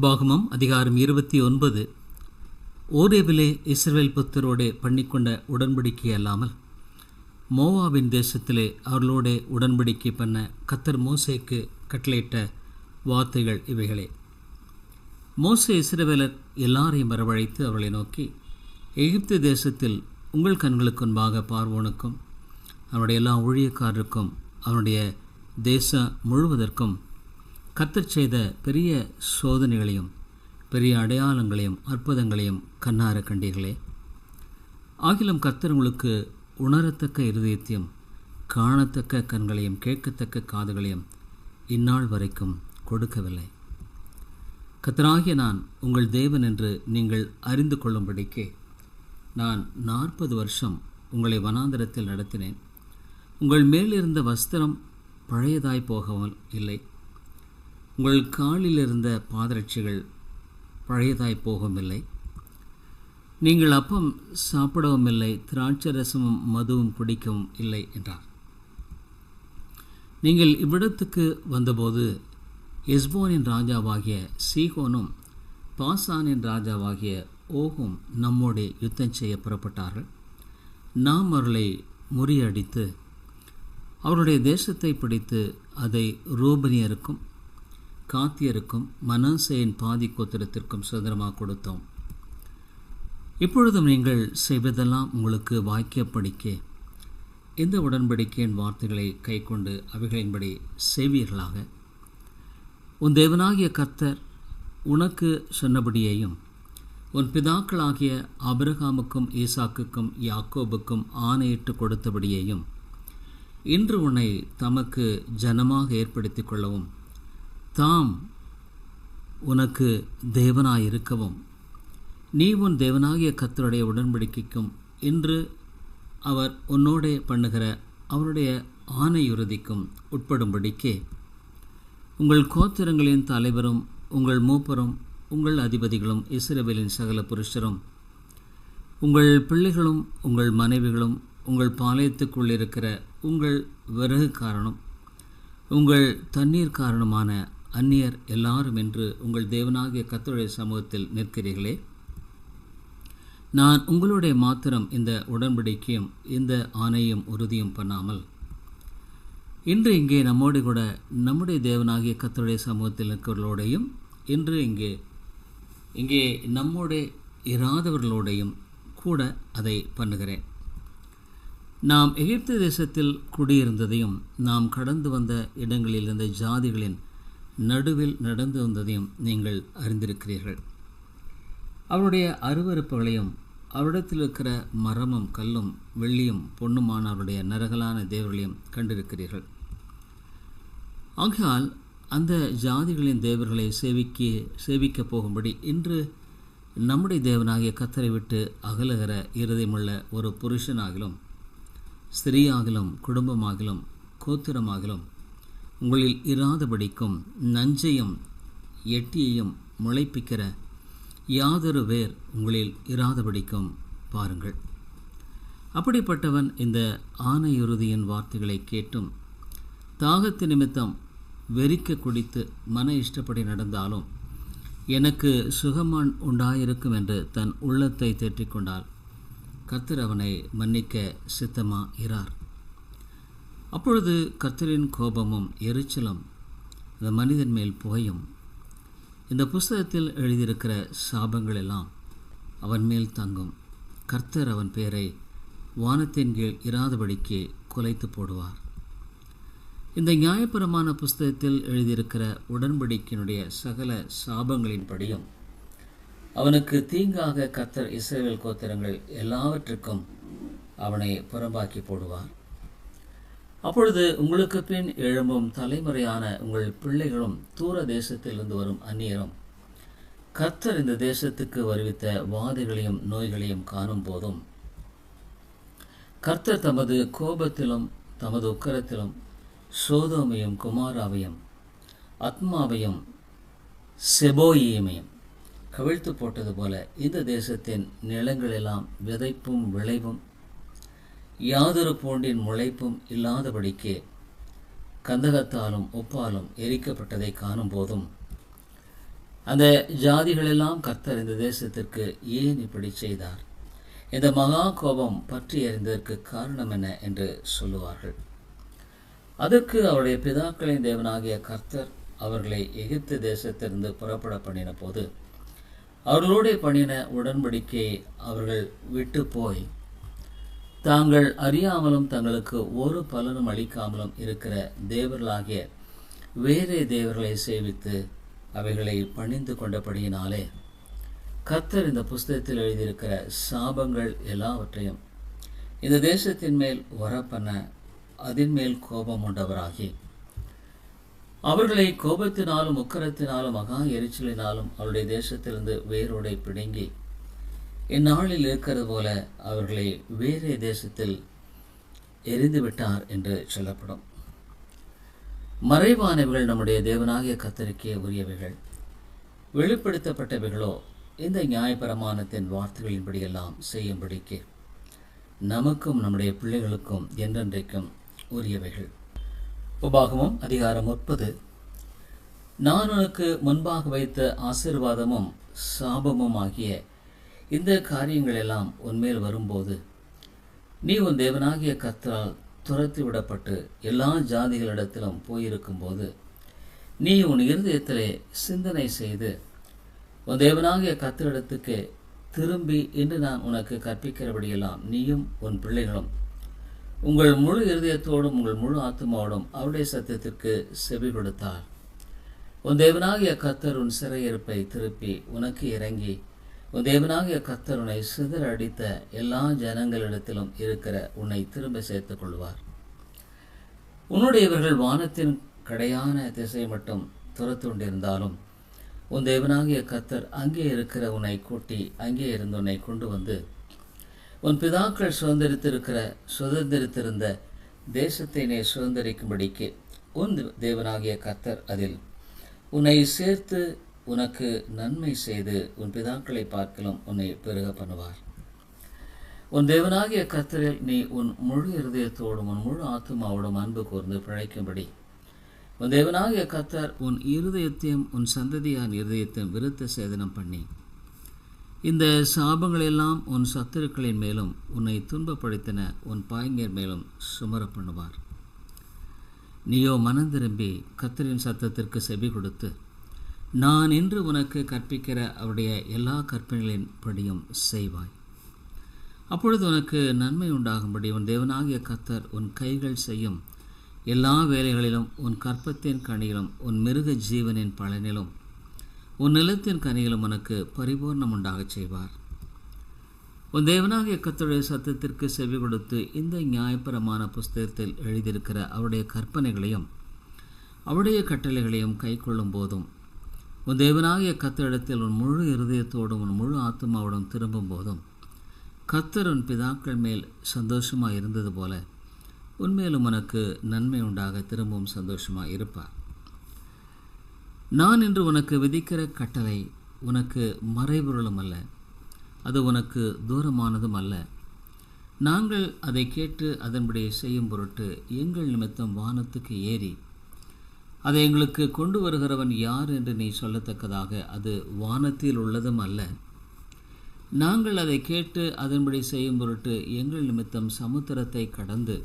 உபாகமம் அதிகாரம் இருபத்தி ஒன்பது. ஓரேவிலே இஸ்ரேல் புத்தரோடே பண்ணிக்கொண்ட உடன்படிக்கை அல்லாமல் மோவாவின் தேசத்திலே அவர்களோடே உடன்படிக்கை பண்ண கத்தர் மோசேக்கு கட்டளையிட்ட வார்த்தைகள் இவைகளே. மோசே இஸ்ரவேலர் எல்லாரையும் வரவழைத்து அவர்களை நோக்கி எகிப்து தேசத்தில் உங்கள் கண்களுக்கு முன்பாக பார்வோனுக்கும் அவனுடைய எல்லா ஊழியக்காரருக்கும் அவனுடைய தேசம் முழுவதற்கும் கத்தர் செய்த பெரிய சோதனைகளையும் பெரிய அடையாளங்களையும் அற்புதங்களையும் கண்ணார கண்டீர்களே. ஆகிலும் கத்தர் உங்களுக்கு உணரத்தக்க இருதயத்தையும் காணத்தக்க கண்களையும் கேட்கத்தக்க காதுகளையும் இந்நாள் வரைக்கும் கொடுக்கவில்லை. கத்தராகிய நான் உங்கள் தேவன் என்று நீங்கள் அறிந்து கொள்ளும்படிக்கே நான் நாற்பது வருஷம் உங்களை வனாந்தரத்தில் நடத்தினேன். உங்கள் மேலிருந்த வஸ்திரம் பழையதாய் போகவும் இல்லை. உங்கள் காலில் இருந்த பாதரட்சிகள் பழையதாய் போகவில்லை. நீங்கள் அப்பம் சாப்பிடவும் இல்லை திராட்சை ரசமும் மதுவும் குடிக்கவும் இல்லை என்றார். நீங்கள் இவ்விடத்துக்கு வந்தபோது எஸ்போனின் ராஜாவாகிய சீகோனும் பாசானின் ராஜாவாகிய ஓகும் நம்மோடு யுத்தம் செய்ய புறப்பட்டார்கள். நாம் அவர்களை முறியடித்து அவருடைய தேசத்தை பிடித்து அதை ரூபனியருக்கும் காத்தியருக்கும் மனசேயின் பாதி கோத்திரத்திற்கும் சுதந்திரமாக கொடுத்தோம். இப்பொழுதும் நீங்கள் செய்வதெல்லாம் உங்களுக்கு வாக்கியப்படிக்க இந்த உடன்படிக்கையின் வார்த்தைகளை கைக்கொண்டு அவைகளின்படி செய்வீர்களாக. உன் தேவனாகிய கர்த்தர் உனக்கு சொன்னபடியேயும் உன் பிதாக்களாகிய அபிரகாமுக்கும் ஈசாக்குக்கும் யாக்கோபுக்கும் ஆணையிட்டு கொடுத்தபடியேயும் இன்று உன்னை தமக்கு ஜனமாக ஏற்படுத்தி கொள்ளவும் தாம் உனக்கு தேவனாயிருக்கவும் நீ உன் தேவனாகிய கத்தருடைய உடன்படிக்கைக்கும் இன்று அவர் உன்னோடே பண்ணுகிற அவருடைய ஆணையுறுதிக்கும் உட்படும்படிக்கே. உங்கள் கோத்திரங்களின் தலைவரும் உங்கள் மூப்பரும் உங்கள் அதிபதிகளும் இஸ்ரவேலின் சகல புருஷரும் உங்கள் பிள்ளைகளும் உங்கள் மனைவிகளும் உங்கள் பாளையத்துக்குள் இருக்கிற உங்கள் விறகு காரணம் உங்கள் தண்ணீர் காரணமான அந்நியர் எல்லாரும் என்று உங்கள் தேவனாகிய கத்தருடைய சமூகத்தில் நிற்கிறீர்களே. நான் உங்களுடைய மாத்திரம் இந்த உடன்படிக்கையும் இந்த ஆணையும் உறுதியும் பண்ணாமல் இன்று இங்கே நம்மோடு கூட நம்முடைய தேவனாகிய கத்தருடைய சமூகத்தில் இருக்கிறவர்களோடையும் இன்று இங்கே இங்கே நம்மோடு இராதவர்களோடையும் கூட அதை பண்ணுகிறேன். நாம் எகிப்து தேசத்தில் குடியிருந்ததையும் நாம் கடந்து வந்த இடங்களில் இருந்த ஜாதிகளின் நடுவில் நடந்து வந்ததையும் நீங்கள் அறிந்திருக்கிறீர்கள். அவருடைய அருவறுப்புகளையும் அவரிடத்தில் இருக்கிற மரமும் கல்லும் வெள்ளியும் பொண்ணுமான அவருடைய நரகலான தேவர்களையும் கண்டிருக்கிறீர்கள். ஆகையால் அந்த ஜாதிகளின் தேவர்களை சேவிக்க சேவிக்கப் போகும்படி இன்று நம்முடைய தேவனாகிய கத்தரை விட்டு அகலுகிற இருதயமுள்ள ஒரு புருஷனாகிலும் ஸ்திரீயாகிலும் குடும்பமாகிலும் கோத்திரமாகிலும் உங்களில் இராதபடிக்கும் நஞ்சையும் எட்டியையும் முளைப்பிக்கிற யாதொரு வேர் உங்களில் இராதபடிக்கும் பாருங்கள். அப்படிப்பட்டவன் இந்த ஆணையுறுதியின் வார்த்தைகளை கேட்டும் தாகத்து நிமித்தம் வெறிக்க குடித்து மன இஷ்டப்படி நடந்தாலும் எனக்கு சுகமான் உண்டாயிருக்கும் என்று தன் உள்ளத்தை தேற்றிக்கொண்டால் கத்தர் அவனை மன்னிக்க சித்தமா இரார் அப்பொழுது கர்த்தரின் கோபமும் எரிச்சலும் இந்த மனிதன் மேல் புகையும் இந்த புஸ்தகத்தில் எழுதியிருக்கிற சாபங்கள் எல்லாம் அவன் மேல் தங்கும். கர்த்தர் அவன் பெயரை வானத்தின் கீழ் இராதபடிக்கு குலைத்து போடுவார். இந்த நியாயபரமான புஸ்தகத்தில் எழுதியிருக்கிற உடன்படிக்கையினுடைய சகல சாபங்களின்படியும் அவனுக்கு தீங்காக கத்தர் இஸ்ரேல் கோத்திரங்கள் எல்லாவற்றுக்கும் அவனை புறம்பாக்கி போடுவார். அப்பொழுது உங்களுக்கு பின் எழும்பும் தலைமுறையான உங்கள் பிள்ளைகளும் தூர தேசத்திலிருந்து வரும் அந்நியரும். கர்த்தர் இந்த தேசத்துக்கு வருவித்த வாதைகளையும் நோய்களையும் காணும் போதும். கர்த்தர் தமது கோபத்திலும் தமது உக்கரத்திலும் சோதோமையும் குமாராவையும் அத்மாவையும் செபோயியமையும் கவிழ்த்து போட்டது போல இந்த தேசத்தின் நிலங்களெல்லாம் விதைப்பும் விளைவும் யாதொரு பூண்டின் முளைப்பும் இல்லாதபடிக்கு கந்தகத்தாலும் உப்பாலும் எரிக்கப்பட்டதை காணும் போதும் அந்த ஜாதிகளெல்லாம் கர்த்தர் இந்த தேசத்திற்கு ஏன் இப்படி செய்தார்? இந்த மகா கோபம் பற்றி எறிந்ததற்கு காரணம் என்ன என்று சொல்லுவார்கள். அதற்கு அவருடைய பிதாக்களின் தேவனாகிய கர்த்தர் அவர்களை எகிப்து தேசத்திலிருந்து புறப்பட பண்ணின போது அவர்களோடு பண்ணின உடன்படிக்கையை அவர்கள் விட்டு போய் தாங்கள் அறியாமலும் தங்களுக்கு ஒரு பலனும் அளிக்காமலும் இருக்கிற தேவர்களாகிய வேறே தேவர்களை சேவித்து அவைகளை பணிந்து கொண்டபடியினாலே கர்த்தர் இந்த புஸ்தகத்தில் எழுதியிருக்கிற சாபங்கள் எல்லாவற்றையும் இந்த தேசத்தின் மேல் வரப்பண்ண அதன் மேல் கோபம் உண்டவராகி அவர்களை கோபத்தினாலும் உக்கரத்தினாலும் மகா எரிச்சலினாலும் அவருடைய தேசத்திலிருந்து வேரோடை பிடுங்கி இந்நாளில் இருக்கிறது போல அவர்களை வேறே தேசத்தில் எரிந்துவிட்டார் என்று சொல்லப்படும். மறைவானவைகள் நம்முடைய தேவனாகிய கத்தரிக்கே உரியவைகள். வெளிப்படுத்தப்பட்டவைகளோ இந்த நியாயப்பிரமாணத்தின் வார்த்தைகளின்படியெல்லாம் செய்யும்படிக்கு நமக்கும் நம்முடைய பிள்ளைகளுக்கும் என்றென்றைக்கும் உரியவைகள். உபாகமும் அதிகாரம் முப்பது. நான் உனக்கு முன்பாக வைத்த ஆசிர்வாதமும் சாபமும் ஆகிய இந்த காரியங்கள் எல்லாம் உன்மேல் வரும்போது நீ உன் தேவனாகிய கத்தரால் துரத்தி விடப்பட்டு எல்லா ஜாதிகளிடத்திலும் போயிருக்கும்போது நீ உன் இருதயத்திலே சிந்தனை செய்து உன் தேவனாகிய கத்தரிடத்துக்கு திரும்பி இன்று நான் உனக்கு கற்பிக்கிறபடியெல்லாம் நீயும் உன் பிள்ளைகளும் உங்கள் முழு இருதயத்தோடும் உங்கள் முழு ஆத்மாவோடும் அவருடைய சத்தியத்திற்கு செவி கொடுத்தார். உன் தேவனாகிய கத்தர் உன் சிறையிருப்பை திருப்பி உனக்கு இறங்கி தேவனாகிய கர்த்தர் உன்னை சிதற அடித்த எல்லா ஜனங்களிடத்திலும் இருக்கிற உன்னை திரும்ப சேர்த்துக் கொள்வார் உன்னுடையவர்கள் வானத்தின் கடையான திசை மட்டும் துரத்து கொண்டிருந்தாலும் உன் தேவனாகிய கத்தர் அங்கே இருக்கிற உன்னை கூட்டி அங்கே இருந்து உன்னை கொண்டு வந்து உன் பிதாக்கள் சுதந்திரித்திருக்கிற சுதந்திரித்திருந்த தேசத்தை நீ சுதந்திரிக்கும்படிக்கு உன் தேவனாகிய கத்தர் அதில் உன்னை சேர்த்து உனக்கு நன்மை செய்து உன் பிதாக்களை பார்க்கலும் உன்னை பெருக பண்ணுவார். உன் தேவனாகிய கத்தரில் நீ உன் முழு இருதயத்தோடும் உன் முழு ஆத்மாவோடும் அன்பு கூர்ந்து பிழைக்கும்படி. உன் தேவனாகிய கத்தர் உன் இருதயத்தையும் உன் சந்ததியான் இருதயத்தையும் விருத்த சேதனம் பண்ணி. இந்த சாபங்களெல்லாம் உன் சத்துருக்களின் மேலும் உன்னை துன்பப்படுத்தின உன் பாய்ஞர் மேலும் சுமர பண்ணுவார். நீயோ மனம் திரும்பி கத்தரின் சத்தத்திற்கு செவி கொடுத்து நான் இன்று உனக்கு கற்பிக்கிற அவருடைய எல்லா கற்பனைகளின் படியும் செய்வாய். அப்பொழுது உனக்கு நன்மை உண்டாகும்படி உன் தேவனாகிய கத்தர் உன் கைகள் செய்யும் எல்லா வேலைகளிலும் உன் கற்பத்தின் கனியிலும் உன் மிருக ஜீவனின் பலனிலும் உன் நிலத்தின் கனியிலும் உனக்கு பரிபூர்ணம் உண்டாகச் செய்வார். உன் தேவனாகிய கத்தருடைய சத்தத்திற்கு செவி கொடுத்து இந்த நியாயபரமான புஸ்தகத்தில் எழுதியிருக்கிற அவருடைய கற்பனைகளையும் அவருடைய கட்டளைகளையும் கை கொள்ளும் போதும் உன் தேவனாகிய கத்தரிடத்தில் உன் முழு இருதயத்தோடும் உன் முழு ஆத்மாவோடும் திரும்பும் போதும் கத்தர் உன் பிதாக்கள் மேல் சந்தோஷமாக இருந்தது போல உன்மேலும் உனக்கு நன்மை உண்டாக திரும்பவும் சந்தோஷமாக இருப்பார். நான் இன்று உனக்கு விதிக்கிற கட்டளை உனக்கு மறைபொருளும் அல்ல அது உனக்கு தூரமானதும் அல்ல. நாங்கள் அதை கேட்டு அதன்படி செய்யும் பொருட்டு எங்கள் நிமித்தம் வானத்துக்கு ஏறி அதை எங்களுக்கு கொண்டு வருகிறவன் யார் என்று நீ சொல்லத்தக்கதாக அது வானத்தில் உள்ளதும் அல்ல. நாங்கள் அதை கேட்டு அதன்படி செய்யும் பொருட்டு எங்கள் நிமித்தம் சமுத்திரத்தை கடந்து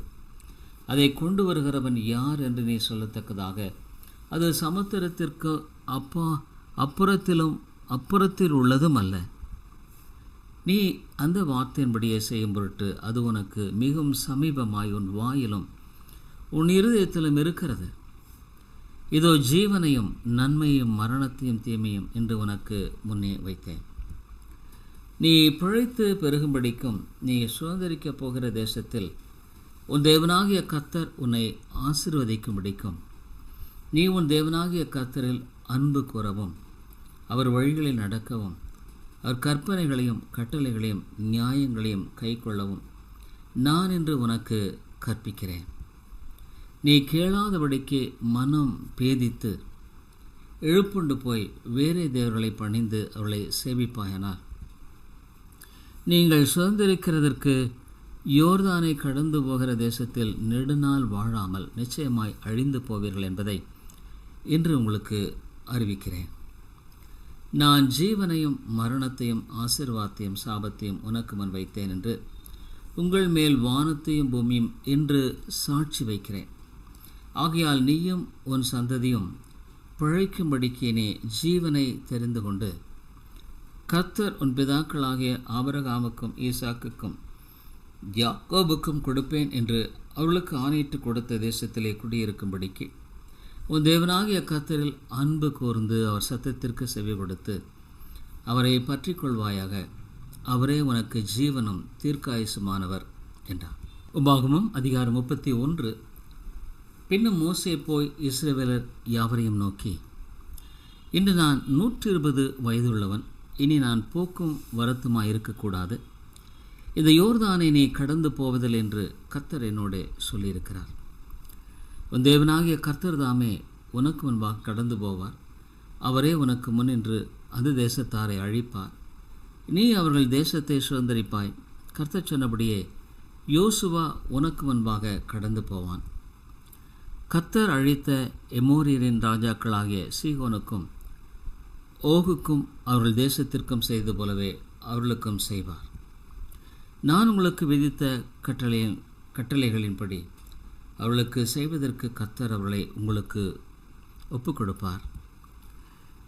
அதை கொண்டு வருகிறவன் யார் என்று நீ சொல்லத்தக்கதாக அது சமுத்திரத்திற்கு அப்பா அப்புறத்திலும் அப்புறத்தில் உள்ளதும் அல்ல. நீ அந்த வார்த்தையின்படியே செய்யும் பொருட்டு அது உனக்கு மிகவும் சமீபமாய் உன் வாயிலும் உன் இருதயத்திலும் இருக்கிறது. இதோ ஜீவனையும் நன்மையும் மரணத்தையும் தீமையும் என்று உனக்கு முன்னே வைத்தேன். நீ பிழைத்து பெருகும்படிக்கும் நீ சுதந்திரிக்கப் போகிற தேசத்தில் உன் தேவனாகிய கத்தர் உன்னை ஆசிர்வதிக்கும்படிக்கும் நீ உன் தேவனாகிய கத்தரில் அன்பு கூறவும் அவர் வழிகளில் நடக்கவும் அவர் கற்பனைகளையும் கட்டளைகளையும் நியாயங்களையும் கைக்கொள்ளவும் நான் என்று உனக்கு கற்பிக்கிறேன். நீ கேளாதபடிக்கு மனம் பேதித்து எழுப்புண்டு போய் வேறே தேவர்களை பணிந்து அவளை சேவிப்பாயனார் நீங்கள் சுதந்திரிக்கிறதற்கு யோர்தானை கடந்து போகிற தேசத்தில் நெடுநாள் வாழாமல் நிச்சயமாய் அழிந்து போவீர்கள் என்பதை இன்று உங்களுக்கு அறிவிக்கிறேன். நான் ஜீவனையும் மரணத்தையும் ஆசிர்வாதத்தையும் சாபத்தையும் உனக்கு முன் வைத்தேன் என்று உங்கள் மேல் வானத்தையும் பூமியும் என்று சாட்சி வைக்கிறேன். ஆகையால் நீயும் உன் சந்ததியும் பிழைக்கும்படிக்கு நீ ஜீவனை தெரிந்து கொண்டு. கர்த்தர் உன் பிதாக்களாகிய ஆபரகாமுக்கும் ஈசாக்குக்கும் யாக்கோபுக்கும் கொடுப்பேன் என்று அவர்களுக்கு ஆணையிட்டு கொடுத்த தேசத்திலே குடியிருக்கும்படிக்கு. உன் தேவனாகிய கர்த்தரில் அன்பு கூர்ந்து அவர் சத்தத்திற்கு செவி கொடுத்து அவரை பற்றி கொள்வாயாக. அவரே உனக்கு ஜீவனும் தீர்க்காயுசுமானவர் என்றார். உபாகமும் அதிகாரம் முப்பத்தி ஒன்று. பின்னும் மோசே போய் இஸ்ரேவேலர் யாவரையும் நோக்கி இன்று நான் நூற்றி இருபது வயதுள்ளவன். இனி நான் போக்கும் வரத்துமாய் இருக்கக்கூடாது. இந்த யோர்தானை நீ கடந்து போவதில் என்று கர்த்தர் என்னோட சொல்லியிருக்கிறார். உன் தேவனாகிய கர்த்தர் தாமே உனக்கு முன்பாக கடந்து போவார். அவரே உனக்கு முன்னின்று அந்த தேசத்தாரை அழிப்பார். நீ அவர்கள் தேசத்தை சுதந்திரிப்பாய். கர்த்தர் சொன்னபடியே யோசுவா உனக்கு முன்பாக கடந்து போவான். கத்தர் அழித்த எமோரியரின் ராஜாக்களாகிய சீகோனுக்கும் ஓகுக்கும் அவர்கள் தேசத்திற்கும் செய்தது போலவே அவர்களுக்கும் செய்வார். நான் உங்களுக்கு விதித்த கட்டளையின் கட்டளைகளின்படி அவர்களுக்கு செய்வதற்கு கர்த்தர் அவர்களை உங்களுக்கு ஒப்புக் கொடுப்பார்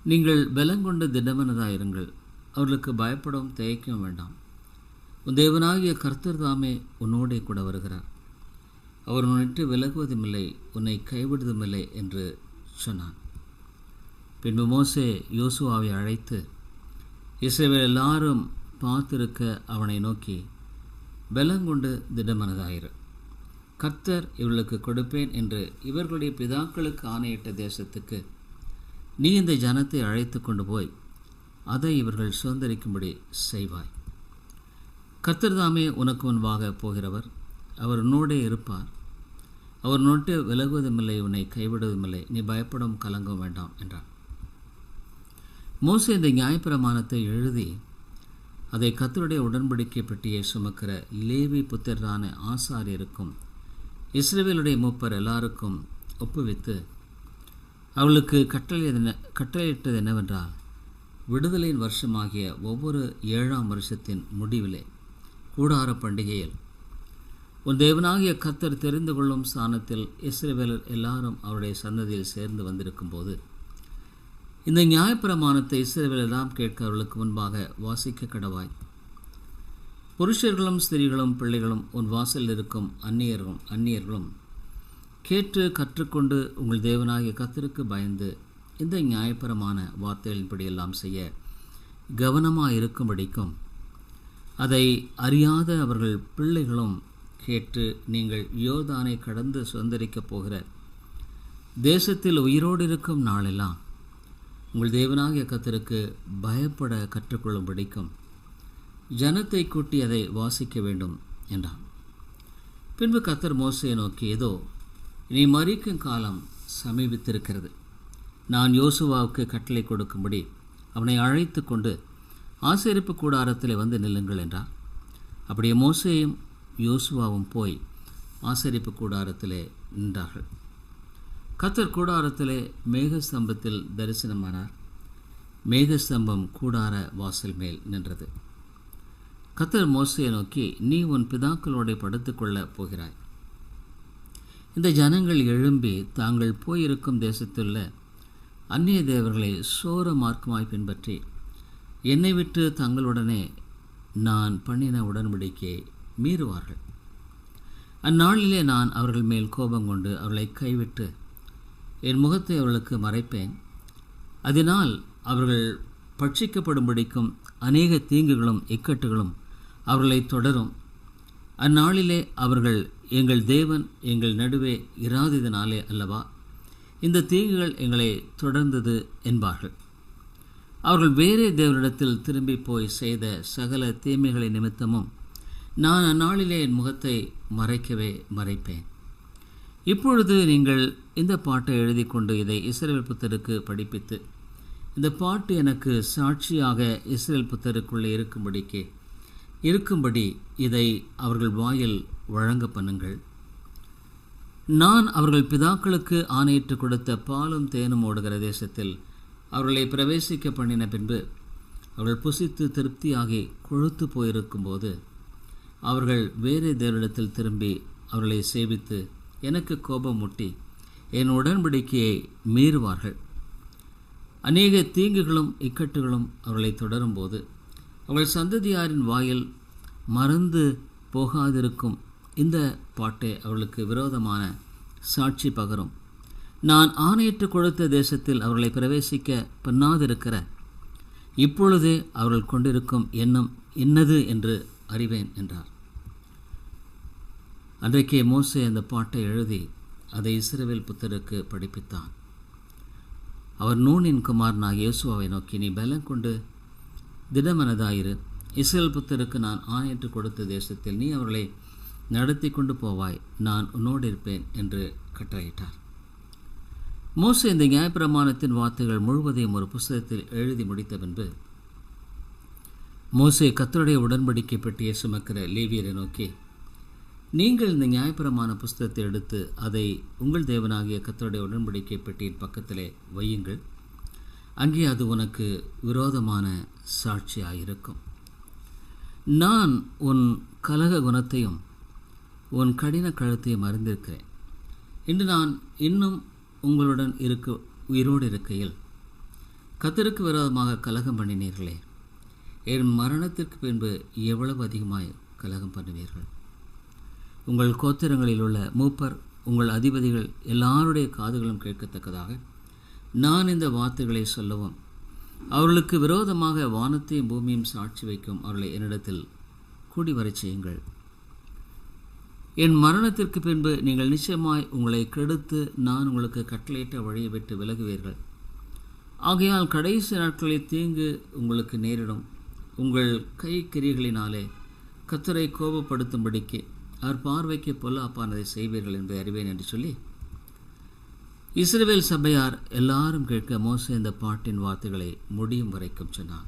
நீங்கள் பலங்கொண்டு திடமனதாயிருங்கள் அவர்களுக்கு பயப்படவும் தயக்கவும் வேண்டாம். உன் தேவனாகிய கர்த்தர் தாமே உன்னோடே கூட வருகிறார். அவர் உன்னிட்டு விலகுவதுமில்லை உன்னை கைவிடுவதுமில்லை என்று சொன்னான். பின்பு மோசே யோசுவாவை அழைத்து இஸ்ரேவேல் எல்லாரும் பார்த்திருக்க அவனை நோக்கி பலங்கொண்டு திடமனதாயிரு. கர்த்தர் இவர்களுக்கு கொடுப்பேன் என்று இவர்களுடைய பிதாக்களுக்கு ஆணையிட்ட தேசத்துக்கு நீ இந்த ஜனத்தை அழைத்து கொண்டு போய் அதை இவர்கள் சுதந்திரிக்கும்படி செய்வாய். கர்த்தர் தாமே உனக்கு முன்பாக போகிறவர். அவர் உன்னோடே இருப்பார். அவர் நோட்டு விலகுவதுமில்லை உன்னை கைவிடுவதுமில்லை. நீ பயப்படும் கலங்கும் வேண்டாம் என்றான். மோசே இந்த நியாயப்பிரமாணத்தை எழுதி அதை கத்தருடைய உடன்படிக்கை பெட்டியை சுமக்கிற லேவி புத்திரரான ஆசாரியருக்கும் இஸ்ரேவேலுடைய மூப்பர் எல்லாருக்கும் ஒப்புவித்து அவளுக்கு கட்டளை கட்டளையிட்டது என்னவென்றால் விடுதலையின் வருஷமாகிய ஒவ்வொரு ஏழாம் வருஷத்தின் முடிவிலே கூடார பண்டிகையில் உன் தேவனாகிய கத்தர் தெரிந்து கொள்ளும் ஸ்தானத்தில் இஸ்ரேவேலர் எல்லாரும் அவருடைய சந்ததியில் சேர்ந்து வந்திருக்கும் போது இந்த நியாயப்பிரமாணத்தை இஸ்ரேவேலெல்லாம் கேட்க அவர்களுக்கு முன்பாக வாசிக்க கடவாய். புருஷர்களும் ஸ்திரீகளும் பிள்ளைகளும் உன் வாசலில் இருக்கும் அந்நியர்களும் அந்நியர்களும் கேட்டு கற்றுக்கொண்டு உங்கள் தேவனாகிய கத்தருக்கு பயந்து இந்த நியாயப்பிரமான வார்த்தைகளின்படியெல்லாம் செய்ய கவனமாக இருக்கும்படிக்கும் அதை அறியாத அவர்கள் பிள்ளைகளும் கேட்டு நீங்கள் யோதானை கடந்து சுதந்திரிக்கப் போகிற தேசத்தில் உயிரோடு இருக்கும் நாளெல்லாம் உங்கள் தேவனாகிய கத்தருக்கு பயப்பட கற்றுக்கொள்ளும் பிடிக்கும். ஜனத்தை கூட்டி அதை வாசிக்க வேண்டும் என்றான். பின்பு கத்தர் மோசையை நோக்கி ஏதோ நீ மறிக்கும் காலம் சமீபித்திருக்கிறது. நான் யோசுவாவுக்கு கட்டளை கொடுக்கும்படி அவனை அழைத்து கொண்டு ஆசரிப்பு கூடாரத்தில் வந்து நில்லுங்கள் என்றான். அப்படியே மோசையும் யோசுவாவும் போய் ஆசரிப்பு கூடாரத்திலே நின்றார்கள். கத்தர் கூடாரத்திலே மேகஸ்தம்பத்தில் தரிசனமானார். மேகஸ்தம்பம் கூடார வாசல் மேல் நின்றது. கத்தர் மோசையை நோக்கி நீ உன் பிதாக்களோட படுத்துக்கொள்ளப் போகிறாய். இந்த ஜனங்கள் எழும்பி தாங்கள் போயிருக்கும் தேசத்துள்ள அந்நிய தேவர்களை சோர மார்க்கமாய் பின்பற்றி என்னை விட்டு தங்களுடனே நான் பண்ணின உடன்படிக்கையை மீறுவார்கள். அந்நாளிலே நான் அவர்கள் மேல் கோபம் கொண்டு அவர்களை கைவிட்டு என் முகத்தை அவர்களுக்கு மறைப்பேன். அதனால் அவர்கள் பட்சிக்கப்படும்படிக்கும் அநேக தீங்குகளும் இக்கட்டுகளும் அவர்களை தொடரும். அந்நாளிலே அவர்கள் எங்கள் தேவன் எங்கள் நடுவே இராததினாலே அல்லவா? இந்த தீங்குகள் எங்களை தொடர்ந்தது என்பார்கள். அவர்கள் வேறே தேவனிடத்தில் திரும்பி போய் செய்த சகல தீமைகளை நிமித்தமும் நான் அந்நாளிலே என் முகத்தை மறைக்கவே மறைப்பேன். இப்பொழுது நீங்கள் இந்த பாட்டை எழுதி கொண்டு இதை இஸ்ரேல் புத்தருக்கு படிப்பித்து இந்த பாட்டு எனக்கு சாட்சியாக இஸ்ரேல் புத்தருக்குள்ளே இருக்கும்படிக்கு இருக்கும்படி இதை அவர்கள் வாயில் வழங்க பண்ணுங்கள். நான் அவர்கள் பிதாக்களுக்கு ஆணையிட்டு கொடுத்த பாலும் தேனும் ஓடுகிற தேசத்தில் அவர்களை பிரவேசிக்க பண்ணின பின்பு அவர்கள் புசித்து திருப்தியாகி கொழுத்து போயிருக்கும்போது அவர்கள் வேறு தேவரிடத்தில் திரும்பி அவர்களை சேவித்து எனக்கு கோபம் முட்டி என் உடன்படிக்கையை மீறுவார்கள். அநேக தீங்குகளும் இக்கட்டுகளும் அவர்களை தொடரும்போது அவர்கள் சந்ததியாரின் வாயில் மறந்து போகாதிருக்கும் இந்த பாட்டே அவர்களுக்கு விரோதமான சாட்சி பகரும். நான் ஆணையிட்டு கொடுத்த தேசத்தில் அவர்களை பிரவேசிக்க பண்ணாதிருக்கிற இப்பொழுதே அவர்கள் கொண்டிருக்கும் எண்ணம் என்னது என்று அறிவேன் என்றார். அன்றைக்கே மோசே அந்த பாட்டை எழுதி அதை இஸ்ரவேல் புத்தருக்கு படிப்பித்தான். அவர் நூனின் குமாரனாக இயேசுவாவை நோக்கி நீ பலம் கொண்டு திடமனதாயிரு. இஸ்ரேல் புத்தருக்கு நான் ஆணையிட்டு கொடுத்த தேசத்தில் நீ அவர்களை நடத்தி கொண்டு போவாய். நான் உன்னோடு இருப்பேன் என்று கட்டளையிட்டார். மோசே இந்த நியாயப்பிரமாணத்தின் வார்த்தைகள் முழுவதையும் ஒரு புஸ்தகத்தில் எழுதி முடித்த பின்பு மோசே கத்தருடைய உடன்படிக்கை பெட்டியை சுமக்கிற லேவியரை நோக்கி நீங்கள் இந்த நியாயப்பிரமாண புஸ்தகத்தை எடுத்து அதை உங்கள் தேவனாகிய கத்தருடைய உடன்படிக்கை பெட்டியின் பக்கத்திலே வையுங்கள். அங்கே அது உனக்கு விரோதமான சாட்சியாயிருக்கும். நான் உன் கலக குணத்தையும் உன் கடின கழுத்தையும் அறிந்திருக்கிறேன். இன்று நான் இன்னும் உங்களுடன் இருக்க உயிரோடு இருக்கையில் கத்தருக்கு விரோதமாக கலகம் பண்ணினீர்களே. என் மரணத்திற்கு பின்பு எவ்வளவு அதிகமாய் கலகம் பண்ணுவீர்கள்? உங்கள் கோத்திரங்களில் உள்ள மூப்பர் உங்கள் அதிபதிகள் எல்லாருடைய காதுகளும் கேட்கத்தக்கதாக நான் இந்த வார்த்தைகளை சொல்லவும் அவர்களுக்கு விரோதமாக வானத்தையும் பூமியும் சாட்சி வைக்கும் அவர்களை என்னிடத்தில் கூடி வரச் செய்யுங்கள். என் மரணத்திற்கு பின்பு நீங்கள் நிச்சயமாய் உங்களை கெடுத்து நான் உங்களுக்கு கட்டளையிட்ட வழியை விட்டு விலகுவீர்கள். ஆகையால் கடைசி நாட்களில் தீங்கு உங்களுக்கு நேரிடும். உங்கள் கை கத்தரை கோபப்படுத்தும்படிக்கு அவர் பார்வைக்கு பொல்லாப்பானதை செய்வீர்கள் என்பதை அறிவேன் என்று சொல்லி இஸ்ரேல் சபையார் எல்லாரும் கேட்க மோச இந்த பாட்டின் வார்த்தைகளை முடியும் வரைக்கும் சொன்னார்.